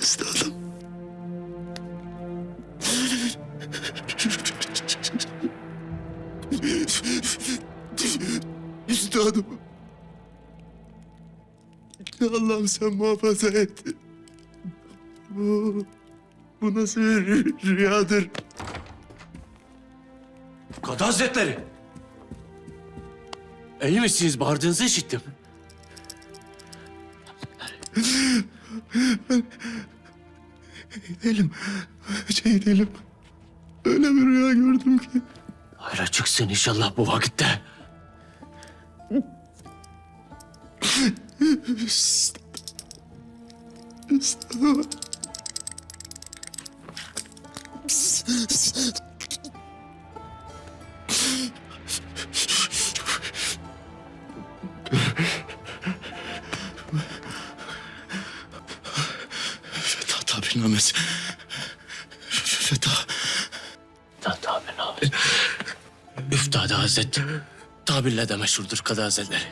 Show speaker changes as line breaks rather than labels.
Üstadım. Üstadım. Allah'ım sen muhafaza et. Bu, bu nasıl bir rüyadır?
Kadı Hazretleri. İyi misiniz? Bağırdığınızı işittim.
Elim, şey değilim. Öyle bir rüya gördüm ki.
Hayra çıksın inşallah bu vakitte.
Üstadım. Feda tabirnamesi. Feda.
Ta tabir abi. Üftade Hazretleri. Tabirle de meşhurdur Kadı Hazretleri.